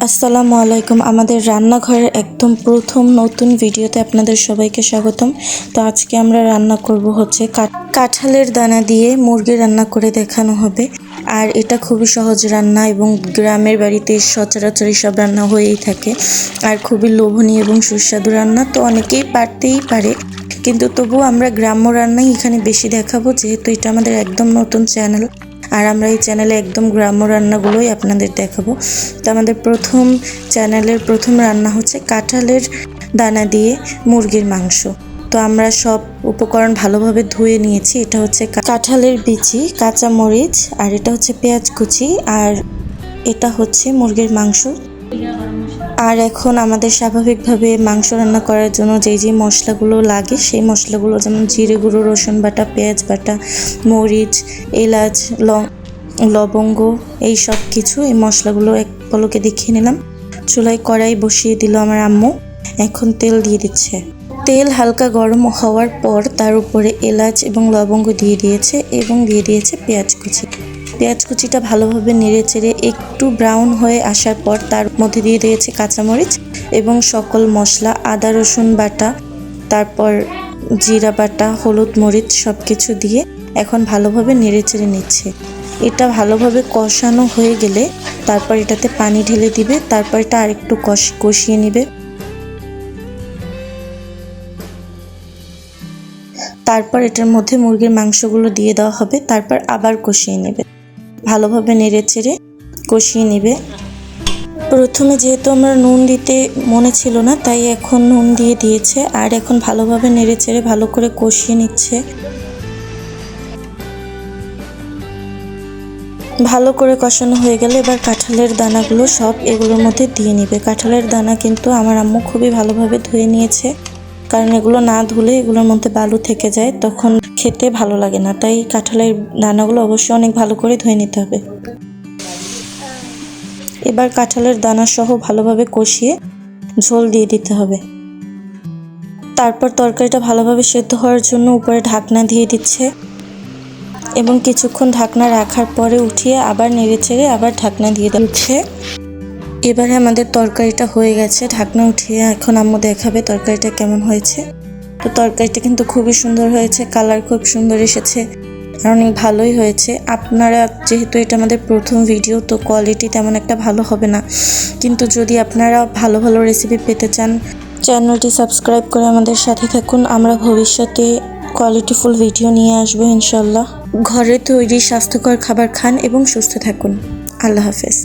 আসসালামু আলাইকুম। আমাদের রান্নাঘরের একদম প্রথম নতুন ভিডিওতে আপনাদের সবাইকে স্বাগতম। তো আজকে আমরা রান্না করব হচ্ছে কাঠ- কাঁঠালের দানা দিয়ে মুরগি রান্না করে দেখানো হবে। আর এটা খুবই সহজ রান্না এবং গ্রামের বাড়িতে সচরাচর সব রান্না হয়েই থাকে। আর খুবই লোভনীয় এবং সুস্বাদু রান্না তো অনেকেই পারতেই পারে। কিন্তু তবুও আমরা গ্রাম্য রান্নাই এখানে বেশি দেখাবো, যেহেতু এটা আমাদের একদম নতুন চ্যানেল। আর আমরা এই চ্যানেলে একদম গ্রাম্য রান্নাগুলোই আপনাদের দেখাবো। তো আমাদের প্রথম চ্যানেলের প্রথম রান্না হচ্ছে কাঁঠালের দানা দিয়ে মুরগির মাংস। তো আমরা সব উপকরণ ভালোভাবে ধুয়ে নিয়েছি। এটা হচ্ছে কাঁঠালের বিচি কাঁচা মরিচ আর এটা হচ্ছে পেঁয়াজ কুচি, আর এটা হচ্ছে মুরগির মাংস। আর এখন আমাদের স্বাভাবিকভাবে মাংস রান্না করার জন্য যেই যে মশলাগুলো লাগে, সেই মশলাগুলো যেমন জিরে গুঁড়ো, রসুন বাটা, পেঁয়াজ বাটা, মরিচ, এলাচ লবঙ্গ, এই সব কিছু এই মশলাগুলো এক পলকে দেখিয়ে নিলাম। চুলায় কড়াই বসিয়ে দিল আমার আম্মু। এখন তেল দিয়ে দিচ্ছে। তেল হালকা গরম হওয়ার পর তার উপরে এলাচ এবং লবঙ্গ দিয়ে দিয়েছে এবং দিয়ে দিয়েছে পেঁয়াজ কুচি। পেঁয়াজ কুচিটা ভালোভাবে নেড়ে চেড়ে একটু ব্রাউন হয়ে আসার পর তার মধ্যে দিয়ে দিয়েছে কাঁচামরিচ এবং সকল মশলা, আদা, রসুন বাটা, তারপর জিরা বাটা, হলুদ মরিচ সব কিছু দিয়ে এখন ভালোভাবে নেড়ে চেড়ে নিচ্ছে। এটা ভালোভাবে কষানো হয়ে গেলে তারপর এটাতে পানি ঢেলে দিবে, তারপর এটা আরেকটু কষ, কষিয়ে নেবে। তারপর এটার মধ্যে মুরগির মাংসগুলো দিয়ে দেওয়া হবে, তারপর আবার কষিয়ে নেবে। ভালোভাবে নেড়ে চেড়ে কষিয়ে নেবে। প্রথমে যেহেতু আমরা নুন দিতে মনে ছিল না, তাই এখন নুন দিয়ে দিয়েছে আর এখন ভালোভাবে নেড়ে চেড়ে ভালো করে কষিয়ে নিচ্ছে। ভালো করে কষানো হয়ে গেলে এবার কাঁঠালের দানাগুলো সব এগুলোর মধ্যে দিয়ে নিবে। কাঁঠালের দানা কিন্তু আমার আম্মু খুবই ভালোভাবে ধুয়ে নিয়েছে। কারণ এগুলো না ধুলে এগুলোর মধ্যে বালু থেকে যায়, তখন খেতে ভালো লাগে না। তাই কাঁঠালের দানাগুলো অবশ্যই অনেক ভালো করে ধুয়ে নিতে হবে। এবার কাঁঠালের দানা সহ ভালোভাবে কষিয়ে ঝোল দিয়ে দিতে হবে। তারপর তরকারিটা ভালোভাবে সেদ্ধ হওয়ার জন্য উপরে ঢাকনা দিয়ে দিচ্ছে এবং কিছুক্ষণ ঢাকনা রাখার পরে উঠিয়ে আবার নেড়ে ছেড়ে আবার ঢাকনা দিয়ে দিচ্ছে। এবারে আমাদের তরকারিটা হয়ে গেছে। ঢাকনা উঠিয়ে এখন আম্মু দেখাবে তরকারিটা কেমন হয়েছে। তো তরকারিটা কিন্তু খুবই সুন্দর হয়েছে কালার খুব সুন্দর এসেছে আর অনেক ভালোই হয়েছে। আপনারা যেহেতু এটা আমাদের প্রথম ভিডিও তো কোয়ালিটি তেমন একটা ভালো হবে না। কিন্তু যদি আপনারা ভালো ভালো রেসিপি পেতে চান চ্যানেলটি সাবস্ক্রাইব করে আমাদের সাথে থাকুন। আমরা ভবিষ্যতে কোয়ালিটিফুল ভিডিও নিয়ে আসব ইনশাল্লাহ ঘরে তৈরি স্বাস্থ্যকর খাবার খান এবং সুস্থ থাকুন। আল্লাহ হাফেজ।